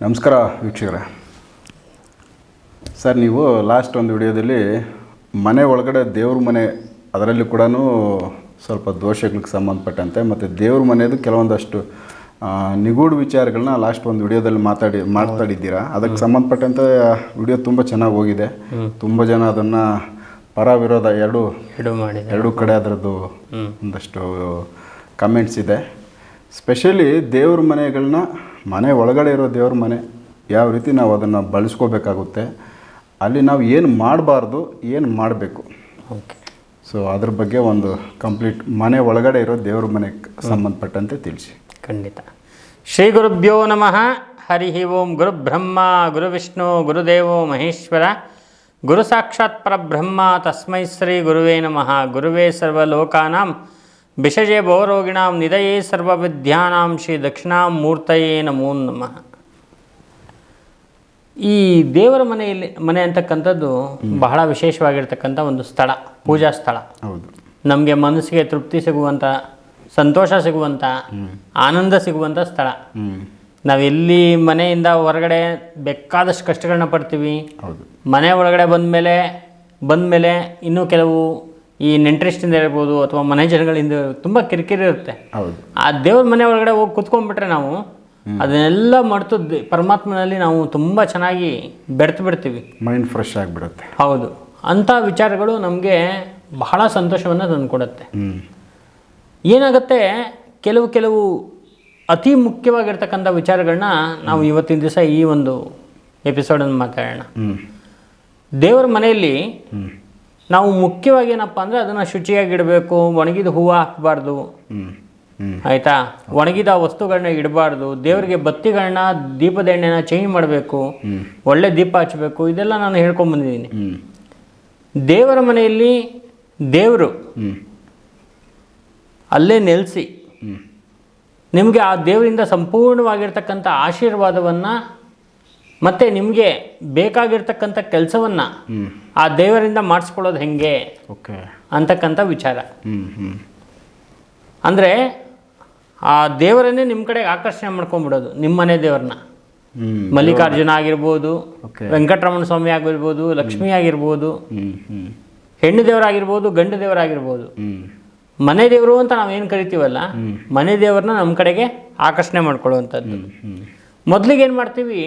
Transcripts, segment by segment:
ನಮಸ್ಕಾರ ವೀಕ್ಷಕರೇ. ಸರ್ ನೀವು ಲಾಸ್ಟ್ ಒಂದು ವಿಡಿಯೋದಲ್ಲಿ ಮನೆ ಒಳಗಡೆ ದೇವ್ರ ಮನೆ ಅದರಲ್ಲಿ ಕೂಡ ಸ್ವಲ್ಪ ದೋಷಗಳಿಗೆ ಸಂಬಂಧಪಟ್ಟಂತೆ ಮತ್ತು ದೇವ್ರ ಮನೆಯದು ಕೆಲವೊಂದಷ್ಟು ನಿಗೂಢ ವಿಚಾರಗಳನ್ನ ಲಾಸ್ಟ್ ಒಂದು ವಿಡಿಯೋದಲ್ಲಿ ಮಾತಾಡಿ ಮಾತಾಡಿದ್ದೀರಾ? ಅದಕ್ಕೆ ಸಂಬಂಧಪಟ್ಟಂತೆ ವಿಡಿಯೋ ತುಂಬ ಚೆನ್ನಾಗಿ ಹೋಗಿದೆ. ತುಂಬ ಜನ ಅದನ್ನು ಪರ ವಿರೋಧ ಎರಡು ಮಾಡಿ ಎರಡೂ ಕಡೆ ಅದರದ್ದು ಒಂದಷ್ಟು ಕಮೆಂಟ್ಸ್ ಇದೆ. ಸ್ಪೆಷಲಿ ದೇವ್ರ ಮನೆಗಳನ್ನ ಮನೆ ಒಳಗಡೆ ಇರೋ ದೇವ್ರ ಮನೆ ಯಾವ ರೀತಿ ನಾವು ಅದನ್ನು ಬಳಸ್ಕೋಬೇಕಾಗುತ್ತೆ ಅಲ್ಲಿ ನಾವು ಏನು ಮಾಡಬಾರ್ದು ಏನು ಮಾಡಬೇಕು. ಓಕೆ ಸೊ ಅದ್ರ ಬಗ್ಗೆ ಒಂದು ಕಂಪ್ಲೀಟ್ ಮನೆ ಒಳಗಡೆ ಇರೋ ದೇವ್ರ ಮನೆಗೆ ಸಂಬಂಧಪಟ್ಟಂತೆ ತಿಳಿಸಿ. ಖಂಡಿತ. ಶ್ರೀ ಗುರುಭ್ಯೋ ನಮಃ. ಹರಿ ಓಂ ಗುರು ಬ್ರಹ್ಮ ಗುರು ವಿಷ್ಣು ಗುರುದೇವೋ ಮಹೇಶ್ವರ. ಗುರು ಸಾಕ್ಷಾತ್ ಪರಬ್ರಹ್ಮ. ತಸ್ಮೈ ಶ್ರೀ ಗುರುವೇ ನಮಃ. ಗುರುವೇ ಸರ್ವಲೋಕಾನಾಂ. ವಿಷಜೆ ಭವರೋಗಿಣಾಂ ನಿಧಯೇ ಸರ್ವವಿದ್ಯಾನಾಂ ಶ್ರೀ ದಕ್ಷಿಣಾಮೂರ್ತಯೇ ನಮೋ ನಮಃ. ಈ ದೇವರ ಮನೆಯಲ್ಲಿ ಮನೆ ಅಂತಕ್ಕಂಥದ್ದು ಬಹಳ ವಿಶೇಷವಾಗಿರ್ತಕ್ಕಂಥ ಒಂದು ಸ್ಥಳ ಪೂಜಾ ಸ್ಥಳ. ನಮಗೆ ಮನಸ್ಸಿಗೆ ತೃಪ್ತಿ ಸಿಗುವಂಥ ಸಂತೋಷ ಸಿಗುವಂಥ ಆನಂದ ಸಿಗುವಂಥ ಸ್ಥಳ. ನಾವೆಲ್ಲಿ ಮನೆಯಿಂದ ಹೊರಗಡೆ ಬೇಕಾದಷ್ಟು ಕಷ್ಟಗಳನ್ನ ಪಡ್ತೀವಿ. ಮನೆ ಒಳಗಡೆ ಬಂದಮೇಲೆ ಬಂದಮೇಲೆ ಇನ್ನೂ ಕೆಲವು ಈ ನೆಂಟ್ರಿಸ್ಟಿಂದ ಇರ್ಬೋದು ಅಥವಾ ಮನೆ ಜನಗಳಿಂದ ತುಂಬ ಕಿರಿಕಿರಿ ಇರುತ್ತೆ. ಹೌದು. ಆ ದೇವ್ರ ಮನೆ ಒಳಗಡೆ ಹೋಗಿ ಕುತ್ಕೊಂಡ್ಬಿಟ್ರೆ ನಾವು ಅದನ್ನೆಲ್ಲ ಮರೆತು ಪರಮಾತ್ಮನಲ್ಲಿ ನಾವು ತುಂಬ ಚೆನ್ನಾಗಿ ಬೆರೆತು ಬಿಡ್ತೀವಿ. ಮೈಂಡ್ ಫ್ರೆಶ್ ಆಗಿಬಿಡುತ್ತೆ. ಹೌದು. ಅಂಥ ವಿಚಾರಗಳು ನಮಗೆ ಬಹಳ ಸಂತೋಷವನ್ನು ತಂದುಕೊಡುತ್ತೆ. ಏನಾಗುತ್ತೆ? ಕೆಲವು ಕೆಲವು ಅತಿ ಮುಖ್ಯವಾಗಿರ್ತಕ್ಕಂಥ ವಿಚಾರಗಳನ್ನ ನಾವು ಇವತ್ತಿನ ದಿವಸ ಈ ಒಂದು ಎಪಿಸೋಡನ್ನು ಮಾತಾಡೋಣ. ದೇವರ ಮನೆಯಲ್ಲಿ ನಾವು ಮುಖ್ಯವಾಗಿ ಏನಪ್ಪ ಅಂದರೆ ಅದನ್ನು ಶುಚಿಯಾಗಿಡಬೇಕು ಒಣಗಿದ ಹೂವು ಹಾಕಬಾರ್ದು. ಆಯಿತಾ? ಒಣಗಿದ ವಸ್ತುಗಳನ್ನ ಇಡಬಾರ್ದು. ದೇವರಿಗೆ ಬತ್ತಿಗಳನ್ನ ದೀಪದ ಎಣ್ಣೆನ ಚೇಂಜ್ ಮಾಡಬೇಕು. ಒಳ್ಳೆ ದೀಪ ಹಚ್ಚಬೇಕು ಇದೆಲ್ಲ ನಾನು ಹೇಳ್ಕೊಂಡ್ ಬಂದಿದ್ದೀನಿ. ಹ್ಞೂ ದೇವರ ಮನೆಯಲ್ಲಿ ದೇವರು ಅಲ್ಲೇ ನೆಲೆಸಿ ನಿಮಗೆ ಆ ದೇವರಿಂದ ಸಂಪೂರ್ಣವಾಗಿರ್ತಕ್ಕಂಥ ಆಶೀರ್ವಾದವನ್ನು ಮತ್ತು ನಿಮಗೆ ಬೇಕಾಗಿರ್ತಕ್ಕಂಥ ಕೆಲಸವನ್ನು ಆ ದೇವರಿಂದ ಮಾಡಿಸ್ಕೊಳ್ಳೋದು ಹೆಂಗೆ? ಓಕೆ. ಅಂತಕ್ಕಂಥ ವಿಚಾರ. ಅಂದರೆ ಆ ದೇವರನ್ನೇ ನಿಮ್ಮ ಕಡೆಗೆ ಆಕರ್ಷಣೆ ಮಾಡ್ಕೊಂಡ್ಬಿಡೋದು ನಿಮ್ಮ ಮನೆ ದೇವ್ರನ್ನ ಮಲ್ಲಿಕಾರ್ಜುನ ಆಗಿರ್ಬೋದು ವೆಂಕಟರಮಣ ಸ್ವಾಮಿ ಆಗಿರ್ಬೋದು ಲಕ್ಷ್ಮಿ ಆಗಿರ್ಬೋದು ಹೆಣ್ಣು ದೇವರಾಗಿರ್ಬೋದು ಗಂಡು ದೇವರಾಗಿರ್ಬೋದು ಮನೆ ದೇವರು ಅಂತ ನಾವೇನು ಕರಿತೀವಲ್ಲ ಮನೆ ದೇವ್ರನ್ನ ನಮ್ಮ ಕಡೆಗೆ ಆಕರ್ಷಣೆ ಮಾಡ್ಕೊಳ್ಳುವಂಥದ್ದು. ಮೊದಲಿಗೆ ಏನು ಮಾಡ್ತೀವಿ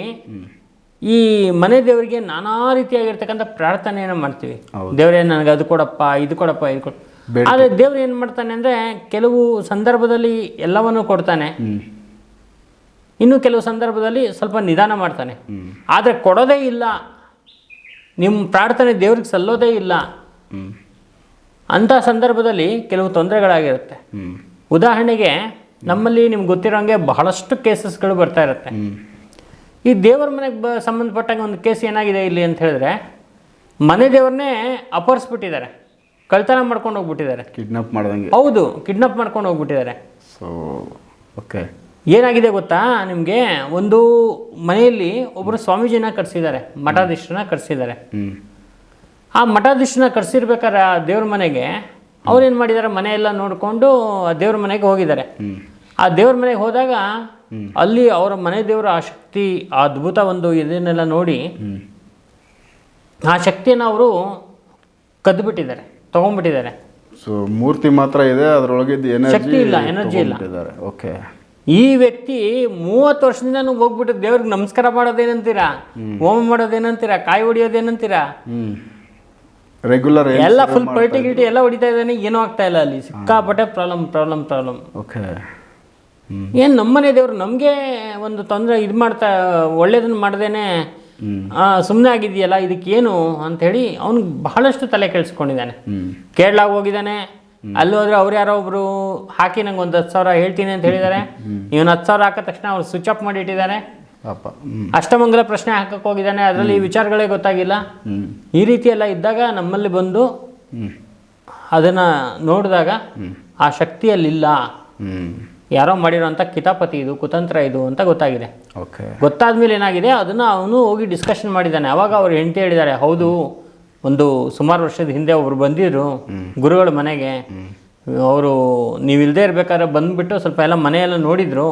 ಈ ಮನೆ ದೇವರಿಗೆ ನಾನಾ ರೀತಿಯಾಗಿರ್ತಕ್ಕಂಥ ಪ್ರಾರ್ಥನೆಯನ್ನು ಮಾಡ್ತೀವಿ. ದೇವರೇ ನನಗೆ ಅದು ಕೊಡಪ್ಪ ಇದು ಕೊಡಪ್ಪ ಇದು ಕೊಡ. ಆದರೆ ದೇವ್ರು ಏನು ಮಾಡ್ತಾನೆ ಅಂದರೆ ಕೆಲವು ಸಂದರ್ಭದಲ್ಲಿ ಎಲ್ಲವನ್ನೂ ಕೊಡ್ತಾನೆ. ಇನ್ನು ಕೆಲವು ಸಂದರ್ಭದಲ್ಲಿ ಸ್ವಲ್ಪ ನಿಧಾನ ಮಾಡ್ತಾನೆ. ಆದರೆ ಕೊಡೋದೇ ಇಲ್ಲ. ನಿಮ್ಮ ಪ್ರಾರ್ಥನೆ ದೇವ್ರಿಗೆ ಸಲ್ಲೋದೇ ಇಲ್ಲ. ಅಂಥ ಸಂದರ್ಭದಲ್ಲಿ ಕೆಲವು ತೊಂದರೆಗಳಾಗಿರುತ್ತೆ. ಉದಾಹರಣೆಗೆ ನಮ್ಮಲ್ಲಿ ನಿಮ್ಗೆ ಗೊತ್ತಿರೋಂಗೆ ಬಹಳಷ್ಟು ಕೇಸಸ್ಗಳು ಬರ್ತಾ ಇರುತ್ತೆ. ಈ ದೇವರ ಮನೆಗೆ ಬ ಸಂಬಂಧಪಟ್ಟಂಗೆ ಒಂದು ಕೇಸ್ ಏನಾಗಿದೆ ಇಲ್ಲಿ ಅಂತ ಹೇಳಿದ್ರೆ ಮನೆ ದೇವ್ರನ್ನೇ ಅಪಹರಿಸ್ಬಿಟ್ಟಿದ್ದಾರೆ. ಕಳ್ತನ ಮಾಡ್ಕೊಂಡು ಹೋಗ್ಬಿಟ್ಟಿದ್ದಾರೆ. ಕಿಡ್ನಾಪ್ ಮಾಡ್ದಂಗೆ. ಹೌದು ಕಿಡ್ನಾಪ್ ಮಾಡ್ಕೊಂಡು ಹೋಗ್ಬಿಟ್ಟಿದ್ದಾರೆ. ಸೊ ಓಕೆ ಏನಾಗಿದೆ ಗೊತ್ತಾ? ನಿಮಗೆ ಒಂದು ಮನೆಯಲ್ಲಿ ಒಬ್ಬರು ಸ್ವಾಮೀಜಿನ ಕರೆಸಿದ್ದಾರೆ ಮಠಾಧೀಶರನ್ನ ಕರೆಸಿದ್ದಾರೆ ಆ ಮಠಾಧೀಶನ ಕರೆಸಿರ್ಬೇಕಾದ್ರೆ ಆ ದೇವ್ರ ಮನೆಗೆ ಅವ್ರೇನು ಮಾಡಿದ್ದಾರೆ? ಮನೆಯೆಲ್ಲ ನೋಡಿಕೊಂಡು ಆ ದೇವ್ರ ಮನೆಗೆ ಹೋಗಿದ್ದಾರೆ. ಆ ದೇವ್ರ ಮನೆಗೆ ಹೋದಾಗ ಅಲ್ಲಿ ಅವರ ಮನೆ ದೇವರ ಆ ಶಕ್ತಿ ಆ ಅದ್ಭುತ ಒಂದು ಇದನ್ನೆಲ್ಲ ನೋಡಿ ಆ ಶಕ್ತಿಯನ್ನು ಅವರು ಕದ್ದುಬಿಟ್ಟಿದ್ದಾರೆ ತಗೊಂಡ್ಬಿಟ್ಟಿದ್ದಾರೆ. ಸೊ ಮೂರ್ತಿ ಮಾತ್ರ ಇದೆ ಅದರೊಳಗೆ ಶಕ್ತಿ ಇಲ್ಲ, ಎನರ್ಜಿ ಇಲ್ಲ. ಓಕೆ ಈ ವ್ಯಕ್ತಿ ಮೂವತ್ತು ವರ್ಷದಿಂದ ಹೋಗ್ಬಿಟ್ಟು ದೇವ್ರಿಗೆ ನಮಸ್ಕಾರ ಮಾಡೋದೇನಂತೀರಾ? ಹೋಮ. ಮಾಡೋದೇನಂತೀರಾ? ಕಾಯಿ ಹೊಡಿಯೋದೇನಂತೀರಾ? ರೆಗ್ಯುಲರ್ ಎಲ್ಲ ಫುಲ್ ಪಲ್ಟಿ ಗಿಲ್ಟಿ ಎಲ್ಲ ಹೊಡಿತಾ ಇದ್ದಾನೆ ಏನೂ ಆಗ್ತಾ ಇಲ್ಲ ಅಲ್ಲಿ. ಸಿಕ್ಕಾಪಟ್ಟೆ ಪ್ರಾಬ್ಲಮ್ ಪ್ರಾಬ್ಲಮ್ ಪ್ರಾಬ್ಲಮ್ ಓಕೆ ಏನು ನಮ್ಮನೆ ದೇವ್ರು ನಮಗೆ ಒಂದು ತೊಂದರೆ ಇದು ಮಾಡ್ತಾ ಒಳ್ಳೇದನ್ನು ಮಾಡ್ದೇನೆ ಸುಮ್ಮನೆ ಆಗಿದೆಯಲ್ಲ ಇದಕ್ಕೇನು ಅಂಥೇಳಿ ಅವನು ಬಹಳಷ್ಟು ತಲೆ ಕೆಡಿಸ್ಕೊಂಡಿದ್ದಾನೆ. ಕೇರಳ ಕೇರಳಾಗ ಹೋಗಿದ್ದಾನೆ. ಅಲ್ಲಿ ಹೋದ್ರೆ ಅವ್ರು ಯಾರೋ ಒಬ್ರು ಹಾಕಿ ನಂಗೆ ಒಂದು ಹತ್ತು ಸಾವಿರ ಹೇಳ್ತೀನಿ ಅಂತ ಹೇಳಿದ್ದಾರೆ ಇವನು ಹತ್ತು ಸಾವಿರ ಹಾಕಿದ ತಕ್ಷಣ ಅವ್ರು ಸ್ವಿಚ್ ಆಫ್ ಮಾಡಿ ಇಟ್ಟಿದ್ದಾರೆ ಅಷ್ಟಮಂಗಲ ಪ್ರಶ್ನೆ ಹಾಕಕ್ಕೆ ಹೋಗಿದ್ದಾನೆ. ಅದರಲ್ಲಿ ವಿಚಾರಗಳೇ ಗೊತ್ತಾಗಿಲ್ಲ. ಈ ರೀತಿ ಎಲ್ಲ ಇದ್ದಾಗ ನಮ್ಮಲ್ಲಿ ಬಂದು ಅದನ್ನು ನೋಡಿದಾಗ ಆ ಶಕ್ತಿಯಲ್ಲಿಲ್ಲ. ಯಾರೋ ಮಾಡಿರೋಂಥ ಕಿತಾಪತಿ ಇದು ಕುತಂತ್ರ ಇದು ಅಂತ ಗೊತ್ತಾಗಿದೆ. ಓಕೆ ಗೊತ್ತಾದ್ಮೇಲೆ ಏನಾಗಿದೆ ಅದನ್ನು ಅವನು ಹೋಗಿ ಡಿಸ್ಕಷನ್ ಮಾಡಿದ್ದಾನೆ. ಅವಾಗ ಅವ್ರು ಹೆಂಡತಿ ಹೇಳಿದ್ದಾರೆ ಹೌದು ಒಂದು ಸುಮಾರು ವರ್ಷದ ಹಿಂದೆ ಒಬ್ರು ಬಂದಿದ್ರು ಗುರುಗಳ ಮನೆಗೆ. ಅವರು ನೀವು ಇಲ್ಲದೆ ಇರಬೇಕಾದ್ರೆ ಬಂದ್ಬಿಟ್ಟು ಸ್ವಲ್ಪ ಎಲ್ಲ ಮನೆಯೆಲ್ಲ ನೋಡಿದ್ರು.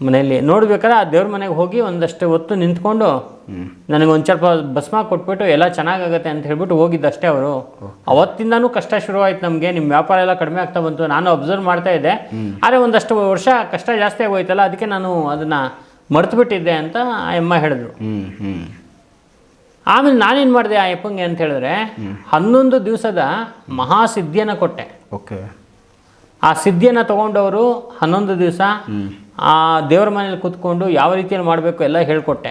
ಮನೆಯಲ್ಲಿ ನೋಡ್ಬೇಕಾದ್ರೆ ಆ ದೇವ್ರ ಮನೆಗೆ ಹೋಗಿ ಒಂದಷ್ಟು ಹೊತ್ತು ನಿಂತ್ಕೊಂಡು ನನಗೆ ಒಂದು ಸ್ವಲ್ಪ ಭಸ್ಮ ಕೊಟ್ಬಿಟ್ಟು ಎಲ್ಲ ಚೆನ್ನಾಗಾಗತ್ತೆ ಅಂತ ಹೇಳ್ಬಿಟ್ಟು ಹೋಗಿದ್ದಷ್ಟೇ ಅವರು. ಅವತ್ತಿಂದನೂ ಕಷ್ಟ ಶುರುವಾಯ್ತು ನಮಗೆ ನಿಮ್ಮ ವ್ಯಾಪಾರ ಎಲ್ಲ ಕಡಿಮೆ ಆಗ್ತಾ ಬಂತು ನಾನು ಅಬ್ಸರ್ವ್ ಮಾಡ್ತಾ ಇದ್ದೆ. ಆದರೆ ಒಂದಷ್ಟು ವರ್ಷ ಕಷ್ಟ ಜಾಸ್ತಿ ಆಗೋಯ್ತಲ್ಲ ಅದಕ್ಕೆ ನಾನು ಅದನ್ನು ಮರೆತುಬಿಟ್ಟಿದ್ದೆ ಅಂತ ಆ ಅಮ್ಮ ಹೇಳಿದ್ರು. ಆಮೇಲೆ ನಾನೇನು ಮಾಡಿದೆ ಆ ಯಪ್ಪಂಗೆ ಅಂತ ಹೇಳಿದ್ರೆ ಹನ್ನೊಂದು ದಿವಸದ ಮಹಾಸಿದ್ಧಿಯನ್ನು ಕೊಟ್ಟೆ. ಓಕೆ. ಆ ಸಿದ್ಧಿಯನ್ನು ತಗೊಂಡವರು ಹನ್ನೊಂದು ದಿವಸ ಆ ದೇವರ ಮನೇಲಿ ಕೂತ್ಕೊಂಡು ಯಾವ ರೀತಿಯಲ್ಲಿ ಮಾಡಬೇಕು ಎಲ್ಲ ಹೇಳ್ಕೊಟ್ಟೆ.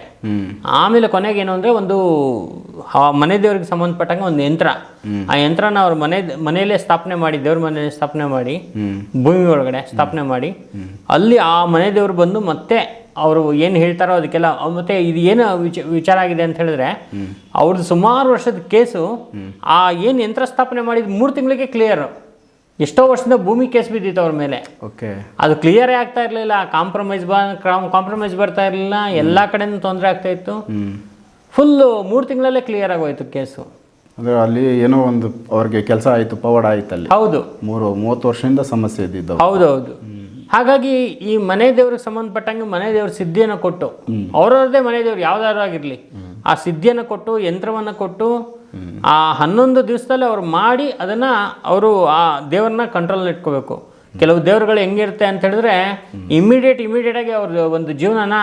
ಆಮೇಲೆ ಕೊನೆಗೆ ಏನು ಅಂದರೆ ಒಂದು ಆ ಮನೆ ದೇವರಿಗೆ ಸಂಬಂಧಪಟ್ಟಂಗೆ ಒಂದು ಯಂತ್ರ. ಆ ಯಂತ್ರನ ಅವ್ರ ಮನೆ ಮನೆಯಲ್ಲೇ ಸ್ಥಾಪನೆ ಮಾಡಿ ದೇವ್ರ ಮನೆಯಲ್ಲಿ ಸ್ಥಾಪನೆ ಮಾಡಿ ಭೂಮಿ ಒಳಗಡೆ ಸ್ಥಾಪನೆ ಮಾಡಿ. ಅಲ್ಲಿ ಆ ಮನೆ ದೇವರು ಬಂದು ಮತ್ತೆ ಅವರು ಏನು ಹೇಳ್ತಾರೋ ಅದಕ್ಕೆಲ್ಲ ಮತ್ತೆ ಇದು ಏನು ವಿಚಾರ ಆಗಿದೆ ಅಂತ ಹೇಳಿದ್ರೆ ಅವ್ರದ್ದು ಸುಮಾರು ವರ್ಷದ ಕೇಸು ಆ ಏನು ಯಂತ್ರ ಸ್ಥಾಪನೆ ಮಾಡಿದ ಮೂರು ತಿಂಗಳಿಗೆ ಕ್ಲಿಯರ್ ಎಷ್ಟೋ ವರ್ಷದಿಂದ ಭೂಮಿ ಕೇಸ್ ಬಿದ್ದಿತ್ತು ಅವ್ರ ಮೇಲೆ. ಓಕೆ ಅದು ಕ್ಲಿಯರೇ ಆಗ್ತಾ ಇರಲಿಲ್ಲ ಕಾಂಪ್ರಮೈಸ್ ಬ ಕಾಂಪ್ರಮೈಸ್ ಬರ್ತಾ ಇರಲಿಲ್ಲ ಎಲ್ಲ ಕಡೆನೂ ತೊಂದರೆ ಆಗ್ತಾ ಇತ್ತು. ಫುಲ್ಲು ಮೂರು ತಿಂಗಳಲ್ಲೇ ಕ್ಲಿಯರ್ ಆಗೋಯ್ತು ಕೇಸು. ಅಂದ್ರೆ ಅಲ್ಲಿ ಏನೋ ಒಂದು ಅವ್ರಿಗೆ ಕೆಲಸ ಆಯಿತು ಪವಾಡ ಆಯ್ತು ಅಲ್ಲಿ. ಹೌದು. ಮೂರು ಮೂವತ್ತು ವರ್ಷದಿಂದ ಸಮಸ್ಯೆ ಇದ್ದಿದ್ದವು ಹೌದೌದು. ಹಾಗಾಗಿ ಈ ಮನೆ ದೇವ್ರಿಗೆ ಸಂಬಂಧಪಟ್ಟಂಗೆ ಮನೆ ದೇವ್ರ ಸಿದ್ಧಿಯನ್ನು ಕೊಟ್ಟು ಅವ್ರವ್ರದ್ದೇ ಮನೆ ದೇವ್ರು ಯಾವ್ದಾದ್ರು ಆಗಿರಲಿ ಆ ಸಿದ್ಧಿಯನ್ನು ಕೊಟ್ಟು ಯಂತ್ರವನ್ನು ಕೊಟ್ಟು ಆ ಹನ್ನೊಂದು ದಿವಸದಲ್ಲಿ ಅವ್ರು ಮಾಡಿ ಅದನ್ನು ಅವರು ಆ ದೇವರನ್ನ ಕಂಟ್ರೋಲ್ ಇಟ್ಕೋಬೇಕು. ಕೆಲವು ದೇವರುಗಳು ಹೆಂಗಿರುತ್ತೆ ಅಂತ ಹೇಳಿದ್ರೆ ಇಮಿಡಿಯೇಟ್ ಇಮಿಡಿಯೇಟ್ ಆಗಿ ಅವ್ರ ಒಂದು ಜೀವನನ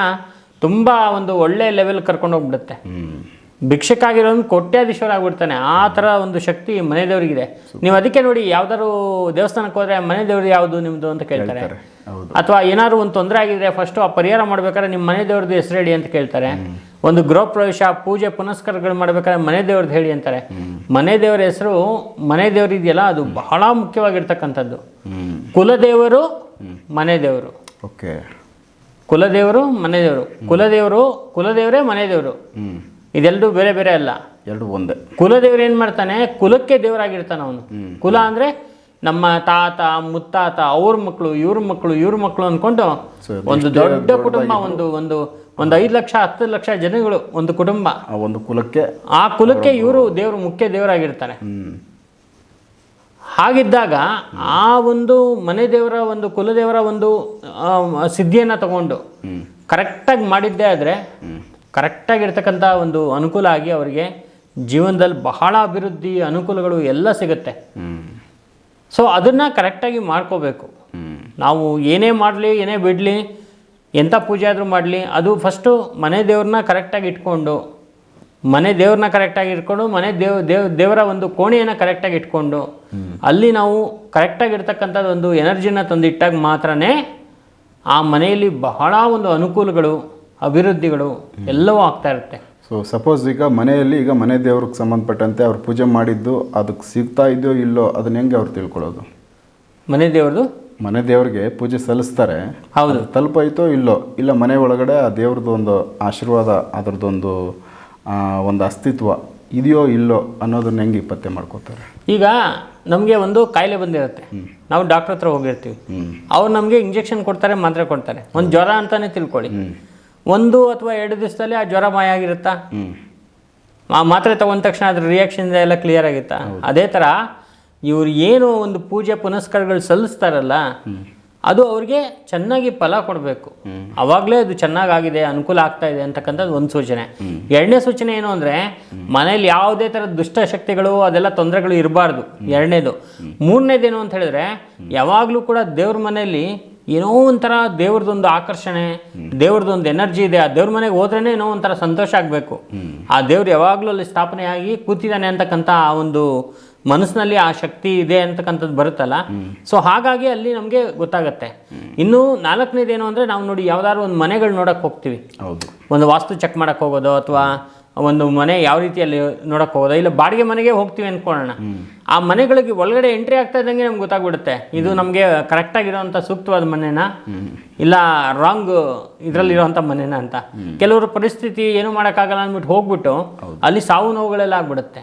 ತುಂಬ ಒಂದು ಒಳ್ಳೆ ಲೆವೆಲ್ ಕರ್ಕೊಂಡು ಹೋಗ್ಬಿಡುತ್ತೆ ಭಿಕ್ಷಕ್ಕಾಗಿರೋನು ಕೋಟ್ಯಾಧೀಶ್ವರ ಆಗ್ಬಿಡ್ತಾನೆ ಆ ಥರ ಒಂದು ಶಕ್ತಿ ಮನೆ ದೇವರಿಗಿದೆ ನೀವು ಅದಕ್ಕೆ ನೋಡಿ ಯಾವ್ದಾದ್ರು ದೇವಸ್ಥಾನಕ್ಕೆ ಹೋದ್ರೆ ಮನೆ ದೇವ್ರು ಯಾವುದು ನಿಮ್ಮದು ಅಂತ ಕೇಳ್ತಾರೆ. ಅಥವಾ ಏನಾದ್ರು ಒಂದು ತೊಂದರೆ ಆಗಿದ್ರೆ ಫಸ್ಟು ಆ ಪರಿಹಾರ ಮಾಡ್ಬೇಕಾದ್ರೆ ನಿಮ್ಮ ಮನೆ ದೇವ್ರದ್ದು ಹೆಸರು ಹೇಳಿ ಅಂತ ಕೇಳ್ತಾರೆ. ಒಂದು ಗೃಹ ಪ್ರವೇಶ ಪೂಜೆ ಪುನಸ್ಕಾರಗಳು ಮಾಡ್ಬೇಕಾದ್ರೆ ಮನೆ ದೇವ್ರದ್ದು ಹೇಳಿ ಅಂತಾರೆ. ಮನೆ ದೇವರ ಹೆಸರು ಮನೆ ದೇವ್ರು ಇದೆಯಲ್ಲ ಅದು ಬಹಳ ಮುಖ್ಯವಾಗಿರ್ತಕ್ಕಂಥದ್ದು. ಕುಲದೇವರು ಮನೆ ದೇವರು ಓಕೆ. ಕುಲದೇವರು ಮನೆ ದೇವರು ಕುಲದೇವರು ಕುಲದೇವರೇ ಮನೆ ದೇವರು ಇದೆಲ್ಲರೂ ಬೇರೆ ಬೇರೆ ಅಲ್ಲ. ಎರಡು ಒಂದೇ. ಕುಲದೇವ್ರು ಏನು ಮಾಡ್ತಾನೆ? ಕುಲಕ್ಕೆ ದೇವರಾಗಿರ್ತಾನೆ ಅವನು. ಕುಲ ಅಂದರೆ ನಮ್ಮ ತಾತ ಮುತ್ತಾತ ಅವ್ರ ಮಕ್ಕಳು ಇವ್ರ ಮಕ್ಕಳು ಇವ್ರ ಮಕ್ಕಳು ಅಂದ್ಕೊಂಡು ಒಂದು ದೊಡ್ಡ ಕುಟುಂಬ ಒಂದು ಒಂದು ಒಂದು ಐದು ಲಕ್ಷ ಹತ್ತು ಲಕ್ಷ ಜನಗಳು ಒಂದು ಕುಟುಂಬ. ಒಂದು ಕುಲಕ್ಕೆ ಆ ಕುಲಕ್ಕೆ ಇವರು ದೇವರು ಮುಖ್ಯ ದೇವರಾಗಿರ್ತಾನೆ. ಹಾಗಿದ್ದಾಗ ಆ ಒಂದು ಮನೆ ದೇವರ ಒಂದು ಕುಲದೇವರ ಒಂದು ಸಿದ್ಧಿಯನ್ನು ತಗೊಂಡು ಕರೆಕ್ಟಾಗಿ ಮಾಡಿದ್ದೇ ಆದರೆ ಕರೆಕ್ಟಾಗಿರ್ತಕ್ಕಂಥ ಒಂದು ಅನುಕೂಲ ಆಗಿ ಅವರಿಗೆ ಜೀವನದಲ್ಲಿ ಬಹಳ ಅಭಿವೃದ್ಧಿ ಅನುಕೂಲಗಳು ಎಲ್ಲ ಸಿಗುತ್ತೆ. ಸೊ ಅದನ್ನು ಕರೆಕ್ಟಾಗಿ ಮಾಡ್ಕೋಬೇಕು. ನಾವು ಏನೇ ಮಾಡಲಿ ಏನೇ ಬಿಡಲಿ ಎಂಥ ಪೂಜೆ ಆದರೂ ಮಾಡಲಿ ಅದು ಫಸ್ಟು ಮನೆ ದೇವ್ರನ್ನ ಕರೆಕ್ಟಾಗಿ ಇಟ್ಕೊಂಡು ಮನೆ ದೇವ್ರನ್ನ ಕರೆಕ್ಟಾಗಿ ಇಟ್ಕೊಂಡು ಮನೆ ದೇವ್ ದೇವ್ ದೇವರ ಒಂದು ಕೋಣೆಯನ್ನು ಕರೆಕ್ಟಾಗಿ ಇಟ್ಕೊಂಡು ಅಲ್ಲಿ ನಾವು ಕರೆಕ್ಟಾಗಿ ಇರ್ತಕ್ಕಂಥದ್ದು ಒಂದು ಎನರ್ಜಿನ ತಂದಿಟ್ಟಾಗ ಮಾತ್ರನೇ ಆ ಮನೆಯಲ್ಲಿ ಬಹಳ ಒಂದು ಅನುಕೂಲಗಳು ಅಭಿವೃದ್ಧಿಗಳು ಎಲ್ಲವೂ ಆಗ್ತಾ ಇರುತ್ತೆ. ಸೊ ಸಪೋಸ್ ಈಗ ಮನೆಯಲ್ಲಿ ಈಗ ಮನೆ ದೇವ್ರಿಗೆ ಸಂಬಂಧಪಟ್ಟಂತೆ ಅವ್ರು ಪೂಜೆ ಮಾಡಿದ್ದು ಅದಕ್ಕೆ ಸಿಗ್ತಾ ಇದೆಯೋ ಇಲ್ಲೋ ಅದನ್ನ ಹೆಂಗೆ ಅವ್ರು ತಿಳ್ಕೊಳ್ಳೋದು? ಮನೆ ದೇವ್ರದ್ದು ಮನೆ ದೇವ್ರಿಗೆ ಪೂಜೆ ಸಲ್ಲಿಸ್ತಾರೆ ಹೌದು. ತಲುಪೈತೋ ತಲುಪಾಯ್ತೋ ಇಲ್ಲೋ? ಇಲ್ಲ ಮನೆ ಒಳಗಡೆ ಆ ದೇವ್ರದ್ದು ಒಂದು ಆಶೀರ್ವಾದ ಅದರದ್ದೊಂದು ಒಂದು ಅಸ್ತಿತ್ವ ಇದೆಯೋ ಇಲ್ಲೋ ಅನ್ನೋದನ್ನ ಹೆಂಗೆ ಪತ್ತೆ ಮಾಡ್ಕೋತಾರೆ? ಈಗ ನಮಗೆ ಒಂದು ಕಾಯಿಲೆ ಬಂದಿರುತ್ತೆ. ನಾವು ಡಾಕ್ಟರ್ ಹತ್ರ ಹೋಗಿರ್ತೀವಿ. ಅವ್ರು ನಮಗೆ ಇಂಜೆಕ್ಷನ್ ಕೊಡ್ತಾರೆ ಮಾತ್ರೆ ಕೊಡ್ತಾರೆ. ಒಂದು ಜ್ವರ ಅಂತಾನೆ ತಿಳ್ಕೊಳ್ಳಿ. ಒಂದು ಅಥವಾ ಎರಡು ದಿವಸದಲ್ಲಿ ಆ ಜ್ವರ ಮಾಯ ಆಗಿರುತ್ತಾ? ಆ ಮಾತ್ರೆ ತಗೊಂಡ ತಕ್ಷಣ ಅದ್ರ ರಿಯಾಕ್ಷನ್ ಎಲ್ಲ ಕ್ಲಿಯರ್ ಆಗಿತ್ತಾ? ಅದೇ ಥರ ಇವ್ರು ಏನು ಒಂದು ಪೂಜೆ ಪುನಸ್ಕಾರಗಳು ಸಲ್ಲಿಸ್ತಾರಲ್ಲ ಅದು ಅವ್ರಿಗೆ ಚೆನ್ನಾಗಿ ಫಲ ಕೊಡಬೇಕು. ಅವಾಗಲೇ ಅದು ಚೆನ್ನಾಗಾಗಿದೆ ಅನುಕೂಲ ಆಗ್ತಾ ಇದೆ ಅಂತಕ್ಕಂಥದ್ದು ಒಂದು ಸೂಚನೆ. ಎರಡನೇ ಸೂಚನೆ ಏನು ಅಂದರೆ ಮನೇಲಿ ಯಾವುದೇ ಥರದ ದುಷ್ಟಶಕ್ತಿಗಳು ಅದೆಲ್ಲ ತೊಂದರೆಗಳು ಇರಬಾರ್ದು. ಎರಡನೇದು. ಮೂರನೇದೇನು ಅಂತ ಹೇಳಿದ್ರೆ ಯಾವಾಗಲೂ ಕೂಡ ದೇವ್ರ ಮನೆಯಲ್ಲಿ ಏನೋ ಒಂಥರ ದೇವ್ರದೊಂದು ಆಕರ್ಷಣೆ ದೇವ್ರದೊಂದು ಎನರ್ಜಿ ಇದೆ ಆ ದೇವ್ರ ಮನೆಗೆ ಹೋದ್ರೇ ಏನೋ ಒಂಥರ ಸಂತೋಷ ಆಗಬೇಕು. ಆ ದೇವ್ರು ಯಾವಾಗಲೂ ಅಲ್ಲಿ ಸ್ಥಾಪನೆಯಾಗಿ ಕೂತಿದ್ದಾನೆ ಅಂತಕ್ಕಂಥ ಆ ಒಂದು ಮನಸ್ಸಿನಲ್ಲಿ ಆ ಶಕ್ತಿ ಇದೆ ಅಂತಕ್ಕಂಥದ್ದು ಬರುತ್ತಲ್ಲ? ಸೊ ಹಾಗಾಗಿ ಅಲ್ಲಿ ನಮಗೆ ಗೊತ್ತಾಗತ್ತೆ. ಇನ್ನು ನಾಲ್ಕನೇದೇನು ಅಂದರೆ ನಾವು ನೋಡಿ ಯಾವ್ದಾದ್ರು ಒಂದು ಮನೆಗಳು ನೋಡಕ್ಕೆ ಹೋಗ್ತೀವಿ. ಒಂದು ವಾಸ್ತು ಚೆಕ್ ಮಾಡೋಕ್ಕೆ ಹೋಗೋದು ಅಥವಾ ಒಂದು ಮನೆ ಯಾವ ರೀತಿಯಲ್ಲಿ ನೋಡಕ್ಕೆ ಹೋಗೋದು? ಇಲ್ಲ ಬಾಡಿಗೆ ಮನೆಗೆ ಹೋಗ್ತೀವಿ ಅಂದ್ಕೊಳ್ಳೋಣ ಆ ಮನೆಗಳಿಗೆ ಒಳಗಡೆ ಎಂಟ್ರಿ ಆಗ್ತಾ ಇದ್ದಂಗೆ ನಮ್ಗೆ ಗೊತ್ತಾಗ್ಬಿಡುತ್ತೆ. ಇದು ನಮಗೆ ಕರೆಕ್ಟಾಗಿರೋವಂಥ ಸೂಕ್ತವಾದ ಮನೆನ? ಇಲ್ಲ ರಾಂಗ್ ಇದರಲ್ಲಿರೋಂಥ ಮನೆನ ಅಂತ? ಕೆಲವರು ಪರಿಸ್ಥಿತಿ ಏನು ಮಾಡೋಕ್ಕಾಗಲ್ಲ ಅಂದ್ಬಿಟ್ಟು ಹೋಗ್ಬಿಟ್ಟು ಅಲ್ಲಿ ಸಾವು ನೋವುಗಳೆಲ್ಲ ಆಗ್ಬಿಡುತ್ತೆ.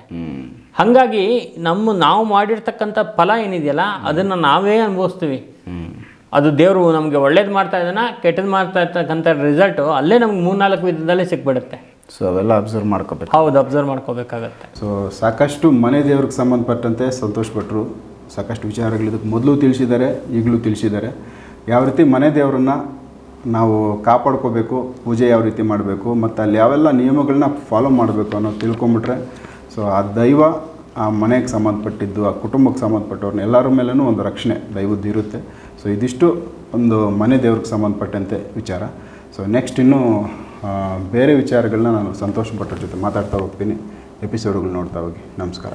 ಹಂಗಾಗಿ ಹಾಗಾಗಿ ನಮ್ಮ ನಾವು ಮಾಡಿರ್ತಕ್ಕಂಥ ಫಲ ಏನಿದೆಯಲ್ಲ ಅದನ್ನು ನಾವೇ ಅನುಭವಿಸ್ತೀವಿ. ಅದು ದೇವರು ನಮಗೆ ಒಳ್ಳೇದು ಮಾಡ್ತಾ ಇದ್ದಾನ ಕೆಟ್ಟದ್ದು ಮಾಡ್ತಾ ಇರ್ತಕ್ಕಂಥ ರಿಸಲ್ಟು ಅಲ್ಲೇ ನಮ್ಗೆ ಮೂರ್ನಾಲ್ಕು ವಿಧದಲ್ಲೇ ಸಿಕ್ಬಿಡುತ್ತೆ. ಸೊ ಅವೆಲ್ಲ ಅಬ್ಸರ್ವ್ ಮಾಡ್ಕೋಬೇಕು. ಹೌದು ಅಬ್ಸರ್ವ್ ಮಾಡ್ಕೋಬೇಕಾಗತ್ತೆ. ಸೊ ಸಾಕಷ್ಟು ಮನೆ ದೇವ್ರಿಗೆ ಸಂಬಂಧಪಟ್ಟಂತೆ ಸಂತೋಷ್ ಭಟ್ರು ಸಾಕಷ್ಟು ವಿಚಾರಗಳು ಇದಕ್ಕೆ ಮೊದಲು ತಿಳಿಸಿದ್ದಾರೆ ಈಗಲೂ ತಿಳಿಸಿದ್ದಾರೆ. ಯಾವ ರೀತಿ ಮನೆ ದೇವರನ್ನ ನಾವು ಕಾಪಾಡ್ಕೋಬೇಕು ಪೂಜೆ ಯಾವ ರೀತಿ ಮಾಡಬೇಕು ಮತ್ತು ಅಲ್ಲಿ ಯಾವೆಲ್ಲ ನಿಯಮಗಳನ್ನ ಫಾಲೋ ಮಾಡಬೇಕು ಅನ್ನೋದು ತಿಳ್ಕೊಂಬಿಟ್ರೆ ಸೊ ಆ ದೈವ ಆ ಮನೆಗೆ ಸಂಬಂಧಪಟ್ಟಿದ್ದು ಆ ಕುಟುಂಬಕ್ಕೆ ಸಂಬಂಧಪಟ್ಟವ್ರನ್ನ ಎಲ್ಲರ ಮೇಲೂ ಒಂದು ರಕ್ಷಣೆ ದೈವದ್ದು ಇರುತ್ತೆ. ಸೊ ಇದಿಷ್ಟು ಒಂದು ಮನೆ ದೇವ್ರಿಗೆ ಸಂಬಂಧಪಟ್ಟಂತೆ ವಿಚಾರ. ಸೊ ನೆಕ್ಸ್ಟ್ ಇನ್ನೂ ಬೇರೆ ವಿಚಾರಗಳನ್ನ ನಾನು ಸಂತೋಷಪಟ್ಟರ ಜೊತೆ ಮಾತಾಡ್ತಾ ಹೋಗ್ತೀನಿ. ಎಪಿಸೋಡ್ಗಳು ನೋಡ್ತಾ ಹೋಗಿ. ನಮಸ್ಕಾರ.